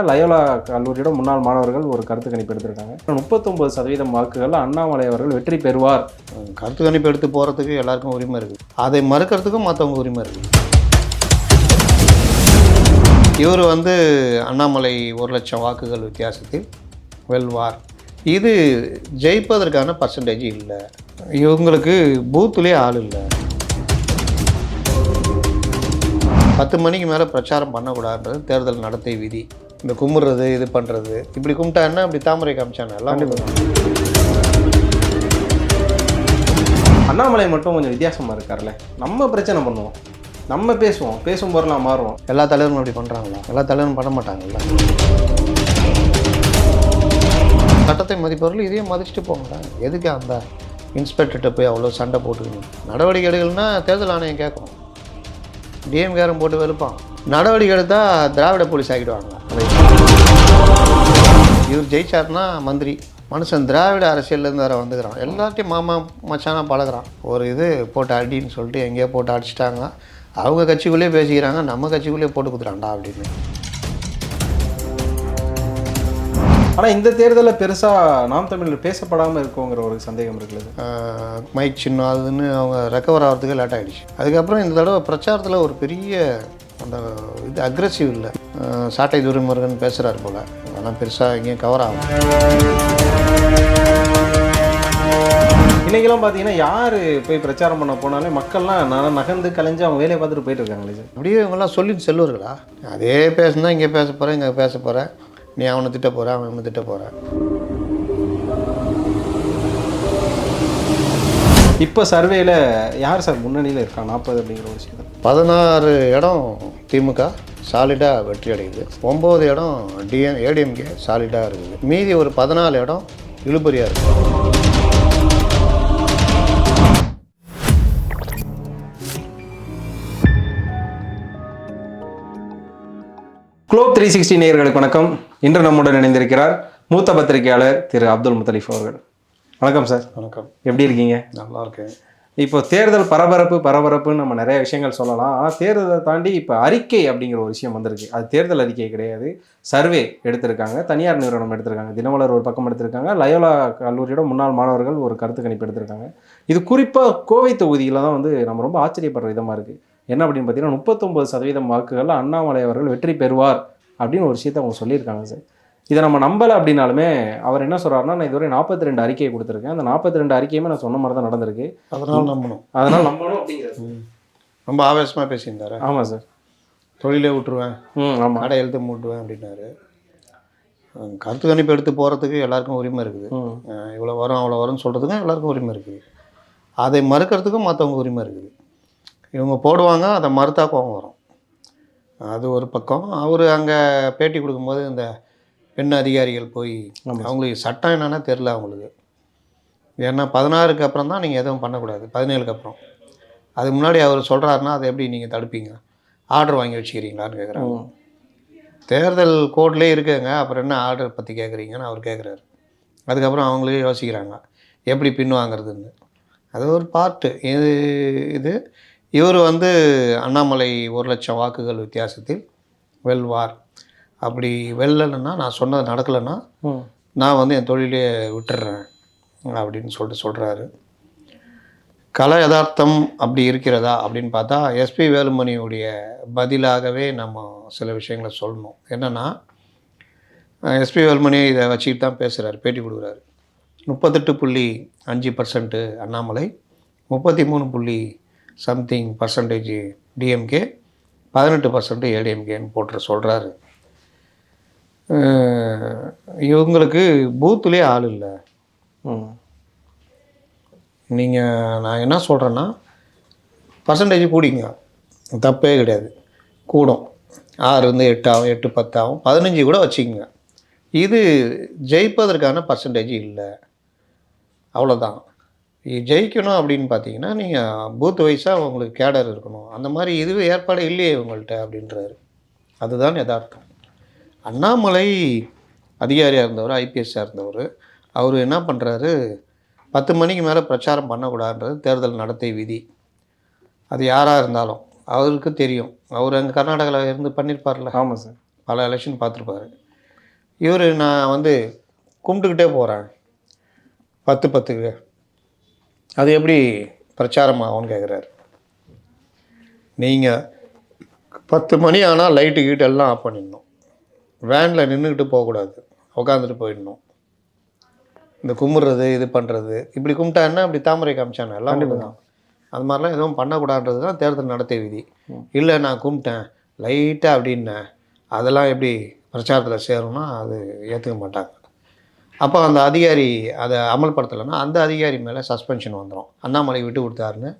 Loyola கல்லூரியோட முன்னாள் மாணவர்கள் ஒரு கருத்து கணிப்பு எடுத்திருக்காங்க. முப்பத்தொன்பது சதவீதம் வாக்குகள் அண்ணாமலை அவர்கள் வெற்றி பெறுவார். கருத்து கணிப்பு எடுத்து போகிறதுக்கு எல்லாருக்கும் உரிமை இருக்குது அதை மறுக்கிறதுக்கும் மற்றவங்க உரிமை இருக்குது இவர் வந்து அண்ணாமலை ஒரு லட்சம் வாக்குகள் வித்தியாசத்தில் வெல்வார். இது ஜெயிப்பதற்கான பர்சன்டேஜ் இல்லை. இவங்களுக்கு பூத்துலேயே ஆள் இல்லை. பத்து மணிக்கு மேலே பிரச்சாரம் பண்ணக்கூடாதுன்றது தேர்தல் நடத்தை விதி. இந்த கும்பிட்றது இது பண்ணுறது இப்படி கும்பிட்டா என்ன இப்படி தாமரை காமிச்சானே? எல்லாம் அண்ணாமலை மட்டும் கொஞ்சம் வித்தியாசமா இருக்கார்ல நம்ம பிரச்சனை பண்ணுவோம். நம்ம பேசுவோம். பேசும் பொருளாக மாறுவோம். எல்லா தலைவரும் அப்படி பண்ணுறாங்களா எல்லா தலைவரும் பண்ண மாட்டாங்கல்ல? சட்டத்தை மதிப்பவர்கள் இதையும் மதிச்சுட்டு போங்கடா. எதுக்கு அந்த இன்ஸ்பெக்டர்கிட்ட போய் அவ்வளோ சண்டை போட்டுக்கணும் நடவடிக்கை எடுக்கலைன்னா தேர்தல் ஆணையம் கேட்கும். டிஎம்கேரம் போட்டு வெளுப்பான். நடவடிக்கை எடுத்தால் திராவிட போலீஸ் ஆகிடுவாங்க இவர் ஜெயிச்சார்னா மந்திரி. மனுஷன் திராவிட அரசியல்லேருந்து வேறு வந்துக்கிறான். எல்லார்ட்டையும் மாமா மச்சானா பழகுறான். ஒரு இது போட்டு அடின்னு சொல்லிட்டு எங்கேயோ போட்டு அடிச்சிட்டாங்க அவங்க கட்சிக்குள்ளேயே பேசிக்கிறாங்க நம்ம கட்சிக்குள்ளேயே போட்டு குத்துறான்டா அப்படின்னு. ஆனா இந்த தேர்தலில் பெருசா நாம் தமிழில் பேசப்படாம இருக்குங்கிற ஒரு சந்தேகம் இருக்குது மைக் சின்னம் அதுன்னு அவங்க ரெக்கவர் ஆகிறதுக்கு லேட் ஆகிடுச்சு அதுக்கப்புறம் இந்த தடவை பிரச்சாரத்தில் ஒரு பெரிய அந்த இது அக்ரெசிவ் இல்லை. சாட்டை துரைமுருகன் பேசுகிறாரு போல். ஆனால் பெருசாக எங்கேயும் கவர் ஆகும் இன்னைக்கெல்லாம் பார்த்தீங்கன்னா யார் போய் பிரச்சாரம் பண்ண போனாலே மக்கள்லாம் நான் நகர்ந்து கலைஞ்சு அவங்க வேலையை பார்த்துட்டு போயிட்டு இருக்காங்களே சார். அப்படியே இவங்கெல்லாம் சொல்லிட்டு செல்வார்களா அதே பேசுனா இங்கே பேச போகிறேன் இங்கே பேச போகிறேன் நீ அவனை திட்ட போகிற அவன் இவனை திட்ட போகிறேன் இப்போ சர்வேல யார் சார் முன்னணியில் இருக்கா? நாற்பது அப்படிங்கிற ஒரு விஷயம் பதினாறு இடம் திமுக. சாலிடாக வெற்றி அடையுது. ஒம்பது இடம் டிஎம் ஏடிஎம்கே சாலிடாக இருக்குது. மீதி ஒரு பதினாலு இடம் இழுபறியாக இருக்குது குளோப் த்ரீ சிக்ஸ்டி நேயர்களுக்கு வணக்கம். இன்று நம்முடன் இணைந்திருக்கிறார் மூத்த பத்திரிகையாளர் திரு அப்துல் முத்தலீஃப் அவர்கள். வணக்கம் சார் வணக்கம். எப்படி இருக்கீங்க? நல்லா இருக்கேன். இப்போ தேர்தல் பரபரப்பு பரபரப்புன்னு நம்ம நிறைய விஷயங்கள் சொல்லலாம். ஆனால் தேர்தலை தாண்டி இப்போ அறிக்கை அப்படிங்கிற ஒரு விஷயம் வந்திருக்கு. அது தேர்தல் அறிக்கை கிடையாது. சர்வே எடுத்திருக்காங்க. தனியார் நிறுவனம் எடுத்திருக்காங்க. தினமலர் ஒரு பக்கம் எடுத்திருக்காங்க. லயோலா கல்லூரியோட முன்னாள் மாணவர்கள் ஒரு கருத்து கணிப்பு எடுத்திருக்காங்க. இது குறிப்பாக கோவை தொகுதியில் தான் வந்து நம்ம ரொம்ப ஆச்சரியப்படுற விதமாக இருக்குது என்ன அப்படின்னு பார்த்தீங்கன்னா முப்பத்தொம்பது சதவீதம் வாக்குகள் அண்ணாமலை அவர்கள் வெற்றி பெறுவார் அப்படின்னு ஒரு விஷயத்தை அவங்க சொல்லியிருக்காங்க சார். இதை நம்ம நம்பலை அப்படின்னாலுமே அவர் என்ன சொல்றாருன்னா நான் இதுவரை நாற்பத்தி ரெண்டு அறிக்கையை கொடுத்துருக்கேன். அந்த நாற்பத்தி ரெண்டு அறிக்கையுமே நான் சொன்ன மாதிரி தான் நடந்திருக்கு. அதனால் நம்பணும். அதனால் நம்பணும் அப்படிங்கிறது. ரொம்ப ஆவேசமாக பேசியிருந்தாரு. ஆமாம் சார். தொழிலே விட்டுருவேன் ம் ஆமாம் கடை எழுத்து மூட்டுவேன் அப்படின்னாரு. கருத்து கணிப்பு எடுத்து போகிறதுக்கு எல்லாருக்கும் உரிமை இருக்குது. இவ்வளோ வரும் அவ்வளோ வரும்னு சொல்கிறதுக்கும் எல்லாருக்கும் உரிமை இருக்குது. அதை மறுக்கிறதுக்கும் மற்றவங்க உரிமை இருக்குது. இவங்க போடுவாங்க அதை மறுத்தா கோவம் வரும். அது ஒரு பக்கம். அவர் அங்கே பேட்டி கொடுக்கும்போது இந்த பெண் அதிகாரிகள் போய். அவங்களுக்கு சட்டம் என்னன்னா தெரில அவங்களுக்கு. ஏன்னா பதினாறுக்கு அப்புறம் தான் நீங்கள் எதுவும் பண்ணக்கூடாது. பதினேழுக்கு அப்புறம். அதுக்கு முன்னாடி அவர் சொல்கிறாருன்னா அதை எப்படி நீங்கள் தடுப்பீங்க? ஆர்டர் வாங்கி வச்சுக்கிறீங்களான்னு கேட்குறாங்க. தேர்தல் கோட்லேயே இருக்குங்க. அப்புறம் என்ன ஆர்டர் பற்றி கேட்குறீங்கன்னு அவர் கேட்குறாரு அதுக்கப்புறம் அவங்களே யோசிக்கிறாங்க. எப்படி பின் வாங்குறதுன்னு. அது ஒரு பார்ட்டு. இது இது இவர் வந்து அண்ணாமலை ஒரு லட்சம் வாக்குகள் வித்தியாசத்தில் வெல்வார். அப்படி வெல்லலைன்னா நான் சொன்னது நடக்கலைன்னா நான் வந்து என் தொழிலே விட்டுடுறேன் அப்படின்னு சொல்லிட்டு சொல்கிறாரு கல யதார்த்தம் அப்படி இருக்கிறதா அப்படின்னு பார்த்தா எஸ்பி வேலுமணியுடைய பதிலாகவே நம்ம சில விஷயங்களை சொல்லணும். என்னென்னா எஸ்பி வேலுமணி இதை வச்சுக்கிட்டு தான் பேசுகிறாரு பேட்டி கொடுக்குறாரு. முப்பத்தெட்டு புள்ளி அஞ்சு பர்சன்ட்டு அண்ணாமலை முப்பத்தி மூணு புள்ளி சம்திங் பர்சன்டேஜ் டிஎம்கே பதினெட்டு பர்சன்ட் ஏடிஎம்கேன்னு போட்டு சொல்கிறாரு இவங்களுக்கு பூத்துலேயே ஆள் இல்லை. ம். நீங்கள் நான் என்ன சொல்கிறேன்னா பர்சன்டேஜ் கூடிங்க. தப்பே கிடையாது. கூடும். ஆறு இருந்து எட்டு ஆகும் எட்டு பத்து ஆகும் பதினஞ்சு கூட வச்சுக்கோங்க. இது ஜெயிப்பதற்கான பர்சன்டேஜ் இல்லை. அவ்வளோதான் ஜெயிக்கணும் அப்படின்னு பார்த்தீங்கன்னா நீங்கள் பூத் வைஸாக உங்களுக்கு கேடர் இருக்கணும். அந்த மாதிரி இதுவே ஏற்பாடு இல்லையே உங்கள்கிட்ட அப்படின்றாரு. அதுதான் யதார்த்தம். அண்ணாமலை அதிகாரியாக இருந்தவர் ஐபிஎஸ்ஸாக இருந்தவர். அவர் என்ன பண்ணுறாரு பத்து மணிக்கு மேலே பிரச்சாரம் பண்ணக்கூடாதுன்றது தேர்தல் நடத்தை விதி. அது யாராக இருந்தாலும். அவருக்கு தெரியும். அவர் அங்கே கர்நாடகாவில் இருந்து பண்ணியிருப்பார்ல ஆமாம் சார். பல எலெக்ஷன் பார்த்துருப்பாரு. இவர் நான் வந்து கும்பிட்டுக்கிட்டே போகிறேன் பத்து பத்துக்கு. அது எப்படி பிரச்சாரம் ஆகும்னு கேட்குறாரு நீங்கள் பத்து மணி ஆனால் லைட்டு கீட்டு எல்லாம் ஆஃப் பண்ணிடணும். வேனில் நின்றுக்கிட்டு போகக்கூடாது. உட்காந்துட்டு போயிடணும். இந்த கும்பிட்றது இது பண்ணுறது இப்படி கும்பிட்டா என்ன? இப்படி தாமரை காமிச்சானே? எல்லாம் தான் அது மாதிரிலாம் எதுவும் பண்ணக்கூடாதுன்றது தான் தேர்தல் நடத்தை விதி. இல்லை நான் கும்பிட்டேன். லைட்டாக அப்படின்னேன் அதெல்லாம் எப்படி பிரச்சாரத்தில் சேரும்னா அது ஏற்றுக்க மாட்டாங்க. அப்போ அந்த அதிகாரி அதை அமல்படுத்தலைன்னா அந்த அதிகாரி மேலே சஸ்பென்ஷன் வந்துடும் அண்ணாமலை விட்டு கொடுத்தாருன்னு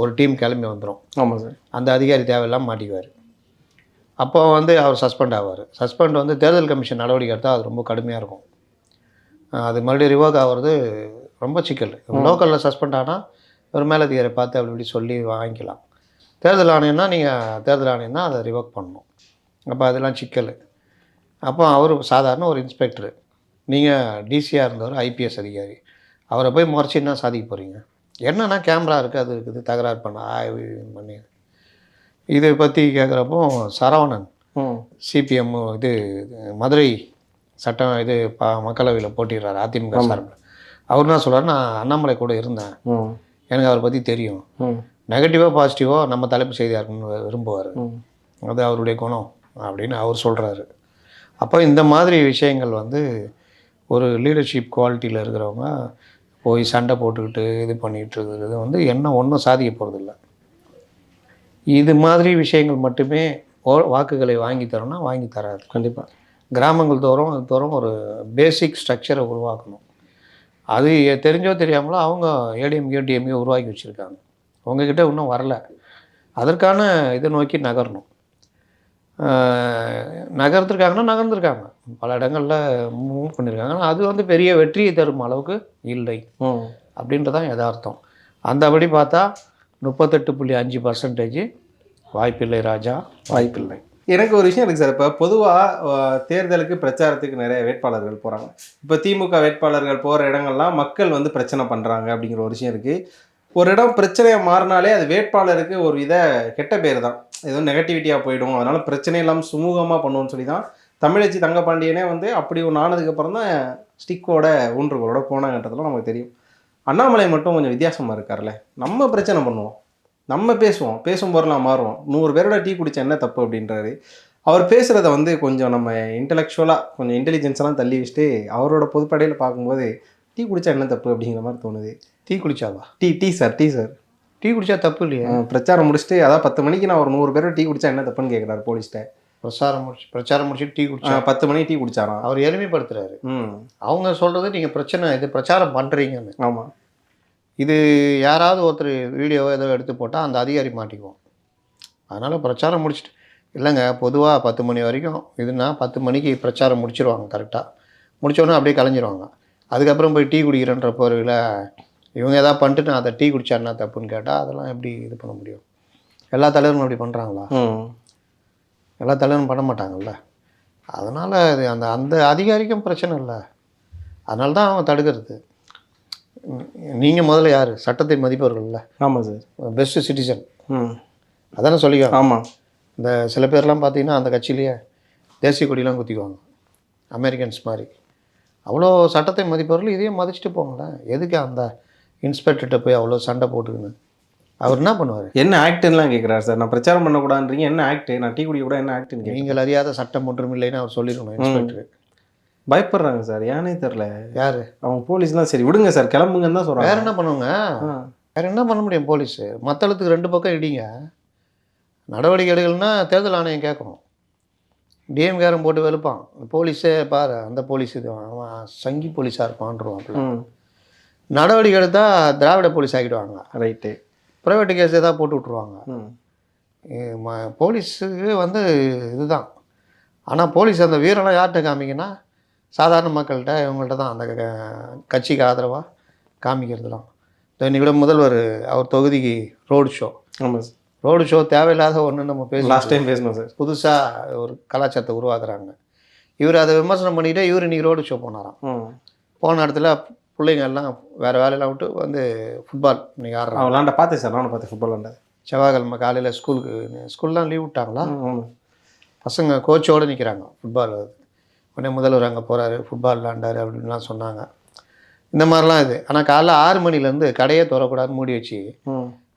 ஒரு டீம் கிளம்பி வந்துடும் ஆமாம் சார். அந்த அதிகாரி தேவையில்லாமல் மாட்டிக்குவார். அப்போ வந்து அவர் சஸ்பெண்ட் ஆவார். சஸ்பெண்ட் வந்து தேர்தல் கமிஷன் நடவடிக்கை எடுத்தால் அது ரொம்ப கடுமையாக இருக்கும். அது மறுபடியும் ரிவோக் ஆகிறது ரொம்ப சிக்கல். லோக்கலில் சஸ்பெண்ட் ஆனால் ஒரு மேலதிகாரி பார்த்து அப்படி இப்படி சொல்லி வாங்கிக்கலாம். தேர்தல் ஆணையம்னா நீங்கள் தேர்தல் ஆணையம்னா அதை ரிவோக் பண்ணணும். அப்போ அதெல்லாம் சிக்கல். அப்போ அவர் சாதாரண ஒரு இன்ஸ்பெக்டரு நீங்கள் டிசியாக இருந்தவர் ஐபிஎஸ் அதிகாரி. அவரை போய் முறைச்சி என்ன சாதிக்க போகிறீங்க என்னன்னா கேமரா இருக்குது அது இருக்குது தகராறு பண்ண ஆய்வு பண்ணி இதை பற்றி கேட்குறப்போ சரவணன் சிபிஎம் இது மதுரை சட்டம் இது ப மக்களவையில் போட்டிடுறாரு அதிமுக சார்பில். அவர் என்ன சொல்றாரு நான் அண்ணாமலை கூட இருந்தேன். எனக்கு அவரை பற்றி தெரியும். நெகட்டிவாக பாசிட்டிவாக நம்ம தலைப்பு செய்தியாக இருக்கணும்னு விரும்புவார். அது அவருடைய குணம் அப்படின்னு அவர் சொல்கிறாரு அப்போ இந்த மாதிரி விஷயங்கள் வந்து ஒரு லீடர்ஷிப் குவாலிட்டியில் இருக்கிறவங்க போய் சண்டை போட்டுக்கிட்டு இது பண்ணிகிட்டு இருக்கிறது வந்து என்ன ஒன்றும் சாதிக்க போகிறதில்ல இது மாதிரி விஷயங்கள் மட்டுமே வாக்குகளை வாங்கி தரோம்னா வாங்கி தராது. கண்டிப்பாக கிராமங்கள் தோறும் அது தோறும் ஒரு பேசிக் ஸ்ட்ரக்சரை உருவாக்கணும். அது தெரிஞ்சோ தெரியாமலோ அவங்க ஏடிஎம்கே டிஎம்கே உருவாக்கி வச்சுருக்காங்க. உங்ககிட்ட இன்னும் வரல. அதற்கான இதை நோக்கி நகரணும். நகர்ந்துருக்காங்கன்னா நகர்ந்துருக்காங்க. பல இடங்களில் மூவ் பண்ணியிருக்காங்க அது வந்து பெரிய வெற்றியை தரும் அளவுக்கு இல்லை. அப்படின்றதான் யதார்த்தம். அந்தபடி பார்த்தா முப்பத்தெட்டு புள்ளி அஞ்சு பர்சன்டேஜ் வாய்ப்பில்லை ராஜா. வாய்ப்பில்லை. எனக்கு ஒரு விஷயம் இருக்குது சார். இப்போ பொதுவாக தேர்தலுக்கு பிரச்சாரத்துக்கு நிறைய வேட்பாளர்கள் போகிறாங்க இப்போ திமுக வேட்பாளர்கள் போகிற இடங்கள்லாம் மக்கள் வந்து பிரச்சனை பண்ணுறாங்க அப்படிங்கிற ஒரு விஷயம் இருக்குது ஒரு இடம் பிரச்சனையாக மாறினாலே அது வேட்பாளருக்கு ஒரு வித கெட்ட பேர் தான். ஏதோ நெகட்டிவிட்டியாக போயிடும். அதனால் பிரச்சனை இல்லாமல் சுமூகமாக பண்ணுவோம்னு சொல்லி தான் தமிழச்சி தங்கப்பாண்டியனே வந்து அப்படி ஒன்று ஆனதுக்கப்புறம் தான் ஸ்டிக்கோட ஊன்றுகளோட போனாங்கன்றதெல்லாம் நமக்கு தெரியும். அண்ணாமலை மட்டும் கொஞ்சம் வித்தியாசமாக இருக்கார்ல நம்ம பிரச்சனை பண்ணுவோம். நம்ம பேசுவோம். பேசும் பொருளாக மாறுவோம். நூறு பேரோட டீ குடிச்ச என்ன தப்பு அப்படின்றாரு. அவர் பேசுகிறத வந்து கொஞ்சம் நம்ம இன்டெலெக்சுவலாக கொஞ்சம் இன்டெலிஜென்ஸ்லாம் தள்ளி வச்சுட்டு அவரோட பொதுப்படையில் பார்க்கும்போது டீ குடிச்சா என்ன தப்பு அப்படிங்கிற மாதிரி தோணுது. Tea குடிச்சாவா? Tea tea sir tea sir. Tea குடிச்சா தப்பு இல்லையா. பிரச்சாரம் முடிச்சுட்டு அதான் பத்து மணிக்கு நான் ஒரு நூறு பேரோட டீ குடிச்சா என்ன தப்புன்னு கேட்குறாரு போலீஸ்ட்ட பிரச்சாரம் முடிச்சு பிரச்சாரம் முடிச்சுட்டு டீ குடிச்சா? பத்து மணிக்கு டீ குடிச்சாராம். அவர் எளிமைப்படுத்துறாரு. அவங்க சொல்றது நீங்க பிரச்சனை இது பிரச்சாரம் பண்றீங்கன்னு. ஆமாம் இது யாராவது ஒருத்தர் வீடியோவோ ஏதோ எடுத்து போட்டால் அந்த அதிகாரி மாட்டிக்குவோம் அதனால் பிரச்சாரம் முடிச்சுட்டு இல்லைங்க பொதுவாக பத்து மணி வரைக்கும் இதுனா பத்து மணிக்கு பிரச்சாரம் முடிச்சிருவாங்க கரெக்டாக முடிச்சோடனே அப்படியே கலைஞ்சிருவாங்க. அதுக்கப்புறம் போய் டீ குடிக்கிறேன்ற பொருளில் இவங்க எதாவது பண்ணிட்டு நான் அதை டீ குடிச்சா என்ன தப்புன்னு கேட்டால் அதெல்லாம் எப்படி இது பண்ண முடியும்? எல்லா தலைவரும் அப்படி பண்ணுறாங்களா ம் எல்லா தலைவரும் பண்ண மாட்டாங்கல்ல. அதனால் இது அந்த அந்த அதிகாரிக்கும் பிரச்சனை இல்லை. அதனால தான் அவன் தடுக்கிறது. நீங்கள் முதல்ல யார்? சட்டத்தை மதிப்பவர்கள்ல ஆமாம் சார். பெஸ்ட்டு சிட்டிசன் ம். அதானே சொல்லிக்கோ ஆமாம் இந்த சில பேர்லாம் பார்த்தீங்கன்னா அந்த கட்சியிலேயே தேசிய கொடியெலாம் குத்திக்குவாங்க. அமெரிக்கன்ஸ் மாதிரி. அவ்வளோ சட்டத்தை மதிப்பவர்கள் இதையும் மதிச்சுட்டு போங்களேன். எதுக்கு அந்த இன்ஸ்பெக்டர்கிட்ட போய் அவ்வளோ சண்டை போட்டுக்குன்னு? அவர் என்ன பண்ணுவார்? என்ன ஆக்டுன்னெலாம் கேட்குறாரு சார் நான் பிரச்சாரம் பண்ணக்கூடாதுன்றீங்க. என்ன ஆக்ட் நான் டீ குடிக்க கூட என்ன ஆக்டுன்னு நீங்கள் அறியாத சட்டம் ஒன்றும் இல்லைன்னு அவர் சொல்லிடணும் இன்ஸ்பெக்டர். பயப்படுறாங்க சார் ஏனே தெரில யார்? அவங்க போலீஸ்லாம் சரி விடுங்க சார் கிளம்புங்கன்னு தான் வேற சொல்கிறாங்க என்ன பண்ணுவாங்க வேற என்ன பண்ண முடியும் போலீஸு? மத்தளத்துக்கு ரெண்டு பக்கம் இடிங்க. நடவடிக்கை எடுக்கலைன்னா தேர்தல் ஆணையம் கேட்கணும். டிஎம்காரன் போட்டு வெளுப்பான். போலீஸே பாரு அந்த போலீஸ் இது. அவன் சங்கி போலீஸாக இருப்பான்ருவான் ம். நடவடிக்கை எடுத்தால் திராவிட போலீஸ் ஆக்கிடுவாங்க. ரைட்டு ப்ரைவேட் கேஸ் ஏதாவது போட்டு விட்ருவாங்க போலீஸுக்கு வந்து இதுதான். ஆனால் போலீஸ் அந்த வீரெல்லாம் யார்கிட்ட காமிங்கன்னா சாதாரண மக்கள்கிட்ட இவங்கள்ட்ட தான் அந்த கட்சிக்கு ஆதரவாக காமிக்கிறதுலாம். இதோ இன்னைக்கு கூட முதல்வர் அவர் தொகுதிக்கு ரோடு ஷோ ஆமாம் சார். ரோடு ஷோ தேவையில்லாத ஒன்று நம்ம பேசி லாஸ்ட் டைம் பேசணும் சார். புதுசாக ஒரு கலாச்சாரத்தை உருவாக்குறாங்க. இவர் அதை விமர்சனம் பண்ணிக்கிட்டே இவர் இன்னைக்கு ரோடு ஷோ போனாராம். போன இடத்துல பிள்ளைங்க எல்லாம் வேறு வேலையெல்லாம் விட்டு வந்து ஃபுட்பால் இன்னைக்கு ஆடுறாங்க. அவன் விளாண்ட பார்த்தேன் சார் நானும் பார்த்தேன் ஃபுட்பால் விளாண்ட. செவ்வாய்க்கிழமை காலையில் ஸ்கூலுக்கு ஸ்கூல்லாம் லீவ் விட்டாங்களா? பசங்க கோச்சோடு நிற்கிறாங்க ஃபுட்பால் உடனே முதல்வர் அங்கே போகிறாரு ஃபுட்பால் விளாண்டாரு அப்படின்லாம் சொன்னாங்க. இந்த மாதிரிலாம் இது. ஆனால் காலைல ஆறு மணிலேருந்து கடையே திறக்கூடாதுன்னு மூடி வச்சு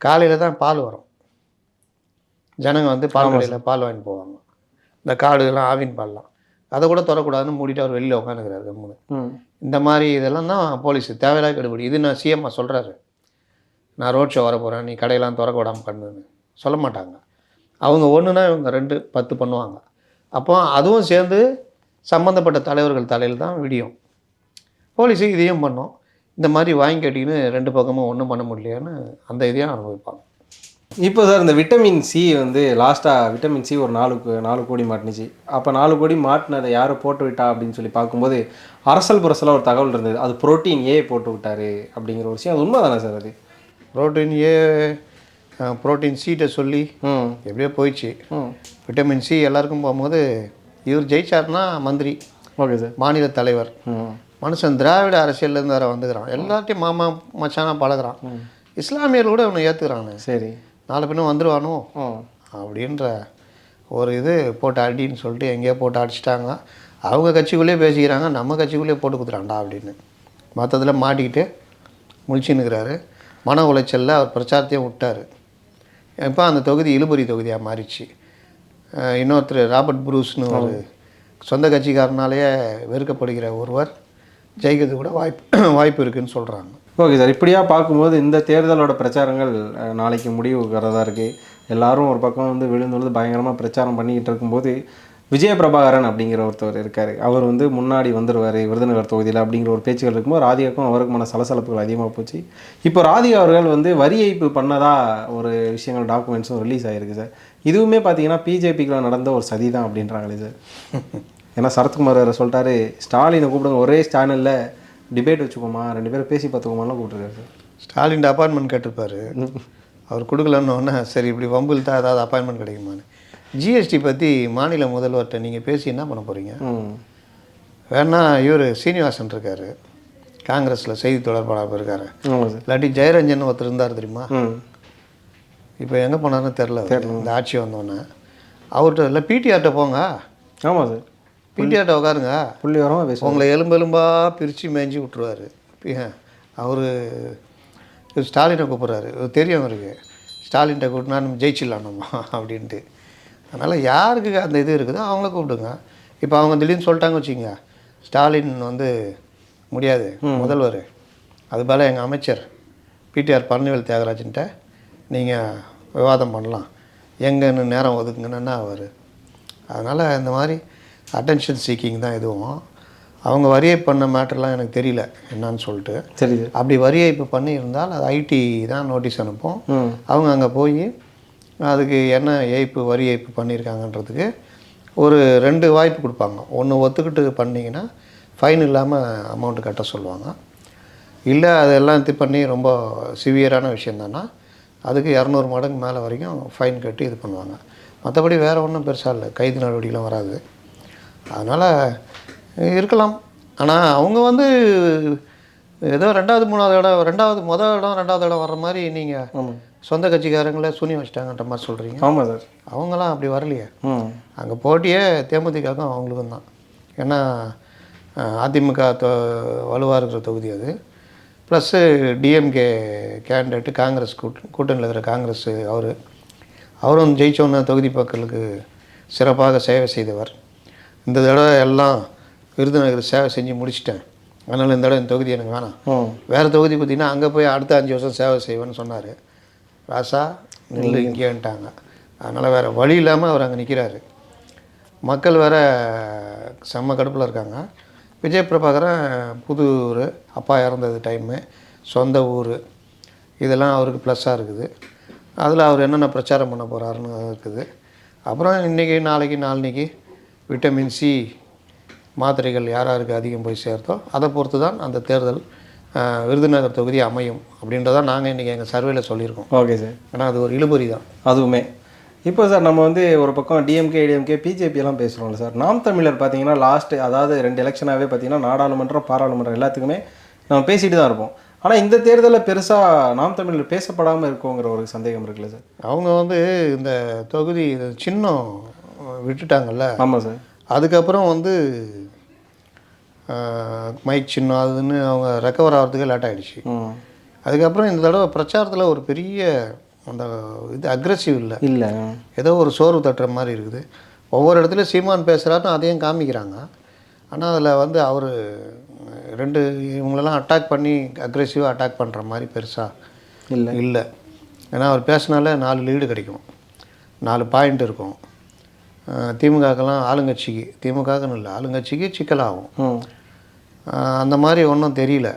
காலையில் தான் பால் வரும். ஜனங்க வந்து பால் கடையில் பால் வாங்கிட்டு போவாங்க. இந்த காடுலாம் ஆவின் பால்லாம். அதை கூட திறக்கூடாதுன்னு மூடிட்டு அவர் வெளியில் உட்காந்துக்கிறாரு கம்முன்னு ம். இந்த மாதிரி இதெல்லாம் தான் போலீஸ் தேவையில்லாத கெடுபிடி. இது நான் சிஎம்மா சொல்கிறாரு நான் ரோட் ஷோ வர போகிறேன் நீ கடையெல்லாம் திறக்க விடாமல் பண்ணுன்னு. சொல்ல மாட்டாங்க. அவங்க ஒன்றுனா இவங்க ரெண்டு பத்து பண்ணுவாங்க. அப்போ அதுவும் சேர்ந்து சம்மந்தப்பட்ட தலைவர்கள் தலையில் தான் விடியும். போலீஸு இதையும் பண்ணோம். இந்த மாதிரி வாங்கி கட்டிக்கின்னு ரெண்டு பக்கமும் ஒன்றும் பண்ண முடியலையான்னு அந்த இதையும் அனுபவிப்பாங்க. இப்போ சார் இந்த விட்டமின் சி வந்து லாஸ்ட்டாக விட்டமின் சி ஒரு நாலு நாலு கோடி மாட்டுனுச்சு. அப்போ நாலு கோடி மாட்டினதை யாரை போட்டு விட்டா அப்படின்னு சொல்லி பார்க்கும்போது அரசல் புரசலாக ஒரு தகவல் இருந்தது. அது புரோட்டீன் ஏ போட்டு விட்டாரு அப்படிங்கிற ஒரு விஷயம். அது உண்மை தானே சார் அது? புரோட்டீன் ஏ புரோட்டீன் சீட்டை சொல்லி ம். எப்படியோ போயிடுச்சு. ம். விட்டமின் சி எல்லாருக்கும் போகும்போது இவர் ஜெயிச்சார்னா மந்திரி ஓகே சார். மாநில தலைவர். ம். மனுஷன் திராவிட அரசியல்லேருந்து வேற வந்துக்கிறான். எல்லார்ட்டையும் மாமா மச்சானா பழகுறான். இஸ்லாமியர்கள் கூட இவனை ஏற்றுக்கிறானு சரி. நாலு பின்னும் வந்துருவானோ? ம் அப்படின்ற ஒரு இது போட்டு அடின்னு சொல்லிட்டு எங்கேயோ போட்டு அடிச்சிட்டாங்க. அவங்க கட்சிக்குள்ளேயே பேசிக்கிறாங்க நம்ம கட்சிக்குள்ளேயே போட்டு குத்துறான்டா அப்படின்னு. மற்றதில் மாட்டிக்கிட்டு முழிச்சுன்னுக்கிறாரு மன உளைச்சலில் அவர் பிரச்சாரத்தையும் விட்டார். இப்போ அந்த தொகுதி இழுபறி தொகுதியாக மாறிச்சு. இன்னொருத்தர் ராபர்ட் புரூஸ்னு ஒரு சொந்த கட்சிக்காரனாலேயே வெறுக்கப்படுகிற ஒருவர் ஜெயிக்கிறது கூட வாய்ப்பு வாய்ப்பு இருக்குன்னு சொல்கிறாங்க ஓகே சார் இப்படியா பார்க்கும்போது இந்த தேர்தலோட பிரச்சாரங்கள் நாளைக்கு முடிவு வரதா இருக்குது எல்லாரும் ஒரு பக்கம் வந்து விழுந்துழுது பயங்கரமாக பிரச்சாரம் பண்ணிக்கிட்டு இருக்கும்போது விஜய பிரபாகரன் அப்படிங்கிற ஒருத்தவர் இருக்கார். அவர் வந்து முன்னாடி வந்துடுவார் விருதுநகர் தொகுதியில் அப்படிங்கிற ஒரு பேச்சுகள் இருக்கும்போது ராதிகாக்கும் அவருக்குமான சலசலப்புகள் அதிகமாக போச்சு. இப்போ ராதிகா அவர்கள் வந்து வரி ஏய்ப்பு பண்ணதா ஒரு விஷயங்கள் டாக்குமெண்ட்ஸும் ரிலீஸ் ஆகிருக்கு சார். இதுவுமே பார்த்தீங்கன்னா பிஜேபிக்குள்ள நடந்த ஒரு சதி தான் அப்படின்றாங்களே சார். ஏன்னா சரத்குமார் சொல்லிட்டாரு ஸ்டாலினை கூப்பிடுங்க ஒரே சேனலில் டிபேட் வச்சுக்கோமா ரெண்டு பேரும் பேசி பார்த்துக்கோமாலாம் கூப்பிட்டுருக்காரு சார். ஸ்டாலின் அப்பாயின்மெண்ட் கேட்டிருப்பாரு. அவர் கொடுக்கலன்னொன்னே சரி இப்படி வம்பில் தான் ஏதாவது அப்பாயின்மெண்ட் கிடைக்குமான்னு. ஜிஎஸ்டி பற்றி மாநில முதல்வர்கிட்ட நீங்கள் பேசி என்ன பண்ண போகிறீங்க வேணா இவர் சீனிவாசன் இருக்கார். காங்கிரஸில் செய்தி தொடர்பாளர் இருக்காரு. இல்லாட்டி ஜெயரஞ்சன் ஒருத்தர் இருந்தார் தெரியுமா? இப்போ எங்கே போனாருன்னு தெரில இந்த ஆட்சி வந்தோடனே அவர்கிட்ட இல்லை பிடிஆர்கிட்ட போங்க. ஆமாம் சார். பிடிஆர்கிட்ட உட்காருங்க புள்ளி வரமாக பேசுவோம் உங்களை எலும்பெலும்பாக பிரித்து மேய்ஞ்சி விட்ருவாரு அவர் ஸ்டாலினை கூப்பிட்றாரு. தெரியும் அவருக்கு. ஸ்டாலின்கிட்ட கூப்பிட்டுனா நம்ம ஜெயிச்சிடலாம் நம்ம அப்படின்ட்டு. அதனால் யாருக்கு அந்த இது இருக்குதோ அவங்கள கூப்பிடுங்க. இப்போ அவங்க திடீர்னு சொல்லிட்டாங்க வச்சுங்க ஸ்டாலின் வந்து முடியாது முதல்வர். அது போல் எங்கள் அமைச்சர் பிடிஆர் பழனிவேல் தியாகராஜன்ட்ட நீங்கள் விவாதம் பண்ணலாம். எங்கன்னு நேரம் ஒதுக்குங்கன்னா அவர் அதனால் இந்த மாதிரி அட்டென்ஷன் சீக்கிங் தான் இதுவும் அவங்க வரியை பண்ண மேட்டர்லாம் எனக்கு தெரியல என்னன்னு சொல்லிட்டு. சார் அப்படி வரி ஏய்ப்பு பண்ணியிருந்தால் அது ஐடி தான் நோட்டீஸ் அனுப்பும். அவங்க அங்கே போய் அதுக்கு என்ன ஏய்ப்பு வரி ஏய்ப்பு பண்ணியிருக்காங்கன்றதுக்கு ஒரு ரெண்டு வாய்ப்பு கொடுப்பாங்க. ஒன்று ஒத்துக்கிட்டு பண்ணீங்கன்னா ஃபைன் இல்லாமல் அமௌண்ட்டு கட்ட சொல்லுவாங்க. இல்லை அதெல்லாம் இது பண்ணி ரொம்ப சிவியரான விஷயம் அதுக்கு இரநூறு மடங்கு மேலே வரைக்கும் ஃபைன் கட்டி இது பண்ணுவாங்க. மற்றபடி வேறு ஒன்றும் பெருசாக இல்லை. கைது நடவடிக்கைலாம் வராது. அதனால் இருக்கலாம். ஆனால் அவங்க வந்து ஏதோ ரெண்டாவது மூணாவது இடம் ரெண்டாவது மொதல் இடம் ரெண்டாவது இடம் வர்ற மாதிரி நீங்கள் சொந்த கட்சிக்காரங்களே சூனி வச்சிட்டாங்கன்ற மாதிரி சொல்கிறீங்க ஆமாம் சார். அவங்களாம் அப்படி வரலையே. அங்கே போட்டியே தேமுதிகவுக்கும் அவங்களுக்கும் தான். ஏன்னா அதிமுக தொ வலுவாக இருக்கிற தொகுதி அது. ப்ளஸ்ஸு டிஎம்கே கேண்டிடேட்டு காங்கிரஸ் கூட்ட கூட்டணியில் இருக்கிற காங்கிரஸ் அவர். அவரும் ஜெயிச்சோன்னு தொகுதி மக்களுக்கு சிறப்பாக சேவை செய்தவர். இந்த தடவை எல்லாம் விருதுநகர் சேவை செஞ்சு முடிச்சிட்டேன். அதனால் இந்த தடவை இந்த தொகுதி எனக்கு வேணாம். வேறு தொகுதி பார்த்தீங்கன்னா அங்கே போய் அடுத்த அஞ்சு வருஷம் சேவை செய்வேன்னு சொன்னார். ராசா நெல் இங்கேன்ட்டாங்க. அதனால் வேறு வழி இல்லாமல் அவர் அங்கே நிற்கிறாரு மக்கள் வேற செம்ம கடுப்பில் இருக்காங்க. விஜய் பிரபாகரன் புது ஊர் அப்பா இறந்தது டைமு சொந்த ஊர். இதெல்லாம் அவருக்கு ப்ளஸ்ஸாக இருக்குது. அதில் அவர் என்னென்ன பிரச்சாரம் பண்ண போகிறாருன்னு இருக்குது. அப்புறம் இன்றைக்கி நாளைக்கு நாளைக்கு விட்டமின் சி மாத்திரைகள் யார் யாருக்கு அதிகம் போய் சேர்த்தோ அதை பொறுத்து தான் அந்த தேர்தல் விருதுநகர் தொகுதி அமையும் அப்படின்றத நாங்கள் இன்றைக்கி எங்கள் சர்வேல சொல்லியிருக்கோம். Okay sir. ஏன்னா அது ஒரு இழுபறி தான். அதுவுமே. இப்போ சார் நம்ம வந்து ஒரு பக்கம் டிஎம்கே டிஎம்கே பிஜேபி எல்லாம் பேசுகிறோம்ல சார். நாம் தமிழர் பார்த்தீங்கன்னா லாஸ்ட் அதாவது ரெண்டு எலெக்ஷனாகவே பார்த்தீங்கன்னா நாடாளுமன்றம் பாராளுமன்றம் எல்லாத்துக்குமே நம்ம பேசிட்டு தான் இருப்போம். ஆனால் இந்த தேர்தலில் பெருசாக நாம் தமிழர் பேசப்படாமல் இருக்கோங்கிற ஒரு சந்தேகம் இருக்குல்ல சார். அவங்க வந்து இந்த தொகுதி சின்னம் விட்டுட்டாங்கல்ல? ஆமாம் சார். அதுக்கப்புறம் வந்து மைக் சின்னம் அதுன்னு அவங்க ரெக்கவர் ஆகிறதுக்கு லேட் ஆகிடுச்சு அதுக்கப்புறம் இந்த தடவை பிரச்சாரத்தில் ஒரு பெரிய அந்த இது அக்ரெசிவ் இல்லை. இல்லை. ஏதோ ஒரு சோர்வு தட்டுற மாதிரி இருக்குது. ஒவ்வொரு இடத்துலையும் சீமான் பேசுகிறாருன்னு அதையும் காமிக்கிறாங்க. ஆனால் அதில் வந்து அவர் ரெண்டு இவங்களெல்லாம் அட்டாக் பண்ணி அக்ரெசிவாக அட்டாக் பண்ணுற மாதிரி பெருசாக இல்லை. இல்லை. ஏன்னா அவர் பேசினாலே நாலு லீடு கிடைக்கும். நாலு பாயிண்ட் இருக்கும். திமுகக்கெல்லாம் ஆளுங்கட்சிக்கு திமுகக்குன்னு இல்லை ஆளுங்கட்சிக்கு சிக்கலாகும். அந்த மாதிரி ஒன்றும் தெரியல.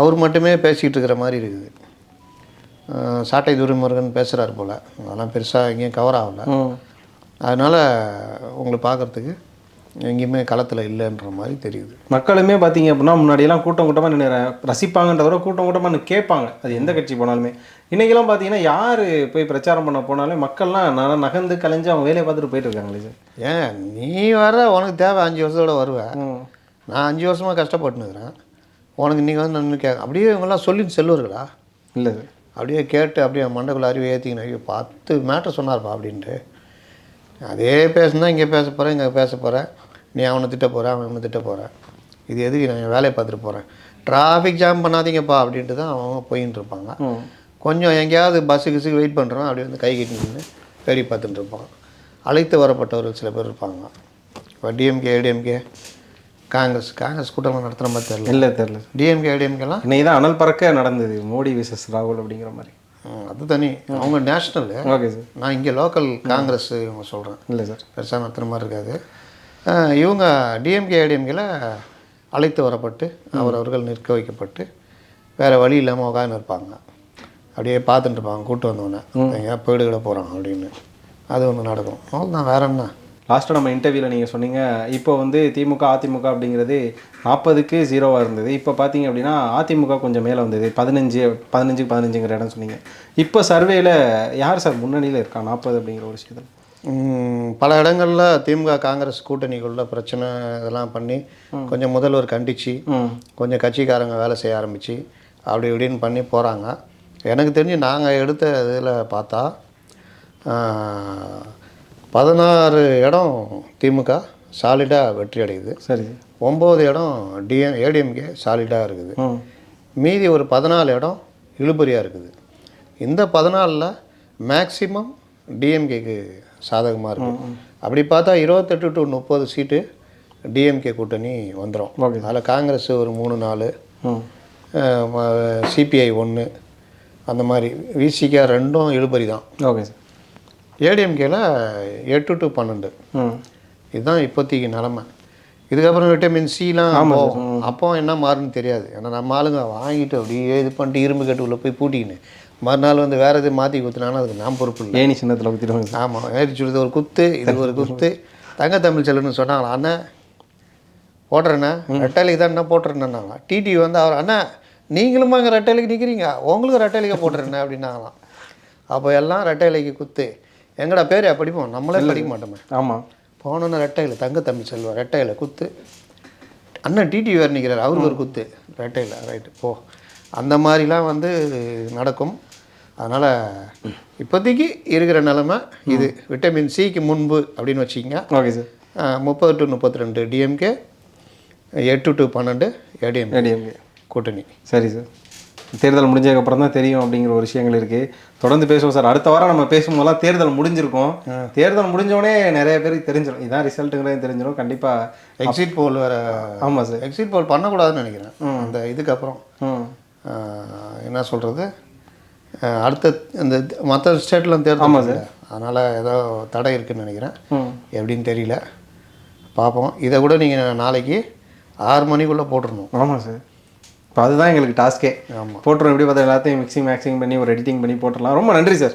அவர் மட்டுமே பேசிக்கிட்டு இருக்கிற மாதிரி இருக்குது. சாட்டை துரைமுருகன் பேசுகிறார் போல். அதெல்லாம் பெருசாக எங்கேயும் கவர் ஆகலை. அதனால் உங்களை பார்க்குறதுக்கு எங்கேயுமே களத்தில் இல்லைன்ற மாதிரி தெரியுது. மக்களுமே பார்த்தீங்க அப்படின்னா முன்னாடியெல்லாம் கூட்டம் கூட்டமாக நின்று ரசிப்பாங்கன்றத விட கூட்டம் கூட்டமாக கேட்பாங்க. அது எந்த கட்சி போனாலுமே. இன்றைக்கெல்லாம் பார்த்தீங்கன்னா யார் போய் பிரச்சாரம் பண்ண போனாலும் மக்கள்லாம் ந- நகர்ந்து கலைஞ்சு அவங்க வேலையை பார்த்துட்டு போயிட்டு இருக்காங்களே சார்? ஏன் நீ வர உனக்கு தேவை அஞ்சு வருஷத்தோட வருவ. ம். நான் அஞ்சு வருஷமாக கஷ்டப்பட்டுனுக்குறேன் உனக்கு நீங்கள் வந்து நான் கே அப்படியே இவங்கெல்லாம் சொல்லிட்டு செல்வார்களா இல்லை சார். அப்படியே கேட்டு அப்படியே மண்டக்குள்ள அறிவு ஏற்றிக்கணும் ஐயோ பத்து மேட்டர் சொன்னார்ப்பா அப்படின்ட்டு. அதே பேசுனா இங்கே பேச போகிறேன் இங்கே பேச போகிறேன் நீ அவனை திட்ட போகிற அவன் இவனை திட்ட போகிறேன் இது எதுக்கு நான் வேலையை பார்த்துட்டு போகிறேன் டிராஃபிக் ஜாம் பண்ணாதீங்கப்பா அப்படின்ட்டு தான் அவங்க போயின்னு இருப்பாங்க. கொஞ்சம் எங்கேயாவது பஸ்ஸு கிஸ்ஸுக்கு வெயிட் பண்ணுறோம் அப்படியே வந்து கை கட்டி நின்று வேடி பார்த்துட்டு இருப்பான் அழைத்து வரப்பட்டவர்கள் சில பேர் இருப்பாங்க. இப்போ டிஎம்கே ஏடிஎம்கே காங்கிரஸ். காங்கிரஸ் கூட்டம்லாம் நடத்துகிற மாதிரி தெரியல. இல்லை தெரில டிஎம்கே ஏடிஎம்கேலாம் இன்னைக்கு தான் அனல் பறக்க நடந்தது. மோடி விசஸ் ராகுல் அப்படிங்கிற மாதிரி. அது தனி. அவங்க நேஷ்னல் ஓகே சார் நான் இங்கே லோக்கல் காங்கிரஸ் இவங்க சொல்கிறேன் இல்லை சார் பெருசாக நடத்துகிற மாதிரி இருக்காது. இவங்க டிஎம்கே ஏடிஎம்கேல அழைத்து வரப்பட்டு அவரவர்கள் நிற்க வைக்கப்பட்டு வேறு வழி இல்லாமல் உட்காந்து இருப்பாங்க. அப்படியே பார்த்துட்டு இருப்பாங்க கூட்டு வந்தோடனே எங்கேயா போயிடுகிட போகிறோம் அப்படின்னு. அது ஒன்று நடக்கும். அவ்வளோதான் வேற என்ன? லாஸ்ட்டாக நம்ம இன்டர்வியூவில் நீங்கள் சொன்னீங்க இப்போ வந்து திமுக அதிமுக அப்படிங்கிறது நாற்பதுக்கு ஜீரோவாக இருந்தது. இப்போ பார்த்தீங்க அப்படின்னா அதிமுக கொஞ்சம் மேலே வந்தது பதினஞ்சு பதினஞ்சுக்கு பதினஞ்சுங்கிற இடம் சொன்னீங்க. இப்போ சர்வேல யார் சார் முன்னணியில் இருக்கா நாற்பது அப்படிங்கிற ஒரு விஷயத்தில்? பல இடங்களில் திமுக காங்கிரஸ் கூட்டணிக்குள்ள பிரச்சனை இதெல்லாம் பண்ணி கொஞ்சம் முதல்வர் கண்டிச்சு ம். கொஞ்சம் கட்சிக்காரங்க வேலை செய்ய ஆரம்பித்து அப்படி இப்படின்னு பண்ணி போகிறாங்க எனக்கு தெரிஞ்சு நாங்கள் எடுத்த இதில் பார்த்தா பதினாறு இடம் திமுக சாலிடாக வெற்றி அடையுது. சரி. ஒம்பது இடம் டிஎம் ஏடிஎம்கே சாலிடாக இருக்குது. மீதி ஒரு பதினாலு இடம் இழுபறியாக இருக்குது. இந்த பதினாலில் மேக்சிமம் டிஎம்கேக்கு சாதகமாக இருக்கும் அப்படி பார்த்தா இருபத்தெட்டு டு முப்பது சீட்டு டிஎம்கே கூட்டணி வந்துடும். அதில் காங்கிரஸ் ஒரு மூணு நாலு சிபிஐ ஒன்று அந்த மாதிரி விசிகே ரெண்டும் இழுபறி தான். ஓகே சார் ஏடிஎம்கேல எட்டு டு பன்னெண்டு. இதுதான் இப்போதைக்கு நிலமை. இதுக்கப்புறம் விட்டமின் சிலாம் அப்போ என்ன மாறுன்னு தெரியாது. ஏன்னா நம்ம ஆளுங்க வாங்கிட்டு அப்படியே இது பண்ணிட்டு இரும்பு கட்டுக்குள்ளே போய் பூட்டிக்கின்னு. மறுநாள் வந்து வேறு எதுவும் மாற்றி குத்துனாலும் அதுக்கு நான் பொறுப்பு இல்லை. ஏனி சின்னத்தில் சார் ஆமாம் ஏறி சுடுது ஒரு குத்து இது ஒரு குத்து. தங்க தமிழ் செல்லுன்னு சொன்னாங்களா அண்ணன் போடுறேண்ணே ரெட்டைலைக்கு தான் என்ன போட்டுறேன்னாங்க டிடி வந்து அவர் அண்ணா நீங்களும் அங்கே ரெட்டைலைக்கு நிற்கிறீங்க உங்களுக்கு ரெட்டைலைக்கு போட்டுறேண்ணே அப்படின்னாங்களாம். அப்போ எல்லாம் ரெட்டைலைக்கு குத்து. எங்கடா பேர்? படிப்போம். நம்மளே படிக்க மாட்டோமே. ஆமாம் போனோன்னு ரெட்டையில் தங்க தமிழ் செல்வம் ரெட்டையில் குத்து. அண்ணன் டிடி வேறு நிற்கிறார் அவருக்கு ஒரு குத்து. ரெட்டையில் ரைட்டு போ. அந்த மாதிரிலாம் வந்து நடக்கும். அதனால் இப்போதைக்கு இருக்கிற நிலமை இது. விட்டமின் சிக்கு முன்பு அப்படின்னு வச்சிங்க ஓகே சார். முப்பது டு முப்பத்தி ரெண்டு டிஎம்கே எட்டு டு பன்னெண்டு ஏடிஎம் ஏடிஎம்கே கூட்டணி. சரி சார். தேர்தல் முடிஞ்சதுக்கப்புறம் தான் தெரியும் அப்படிங்கிற ஒரு விஷயங்கள் இருக்குது தொடர்ந்து பேசுவோம் சார். அடுத்த வாரம் நம்ம பேசும்போதெல்லாம் தேர்தல் முடிஞ்சிருக்கும். தேர்தல் முடிஞ்சோடனே நிறைய பேருக்கு தெரிஞ்சிடும் இதான் ரிசல்ட்டுங்கிறது தெரிஞ்சிடும் கண்டிப்பாக எக்ஸிட் போல் வேறு ஆமாம் சார். எக்ஸிட் போல் பண்ணக்கூடாதுன்னு நினைக்கிறேன். அந்த இதுக்கப்புறம். என்ன சொல்கிறது அடுத்த இந்த மற்ற ஸ்டேட்லாம் தேர்தல் இல்லை. அதனால் ஏதோ தடை இருக்குன்னு நினைக்கிறேன். எப்படின்னு தெரியல. பார்ப்போம். இதை கூட நீங்கள் நாளைக்கு ஆறு மணிக்குள்ளே போட்டுடணும் ஆமாம் சார். இப்போ அதுதான் எங்களுக்கு டாஸ்க்கே. போட்டுரும் எப்படி பார்த்தா எல்லாத்தையும் மிக்சிங் மேக்சிங் பண்ணி ஒரு எடிட்டிங் பண்ணி போட்டுடலாம். ரொம்ப நன்றி சார்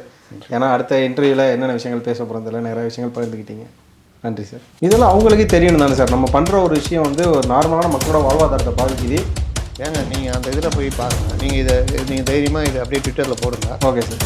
ஏன்னா அடுத்த இன்டர்வியூவில் என்னென்ன விஷயங்கள் பேச போகிறோம் தெரியல. நிறைய விஷயங்கள் பகிர்ந்துக்கிட்டீங்க. நன்றி சார் இதெல்லாம் அவங்களுக்கே தெரியணும் தானே சார் நம்ம பண்ணுற ஒரு விஷயம் வந்து ஒரு நார்மலான மக்களோட வாழ்வாதாரத்தை பாதிக்குது. ஏங்க நீங்கள் அந்த இதில் போய் பாருங்கள் நீங்கள் இதை நீங்கள் தைரியமாக இதை அப்படியே ட்விட்டரில் போடுங்க. Okay sir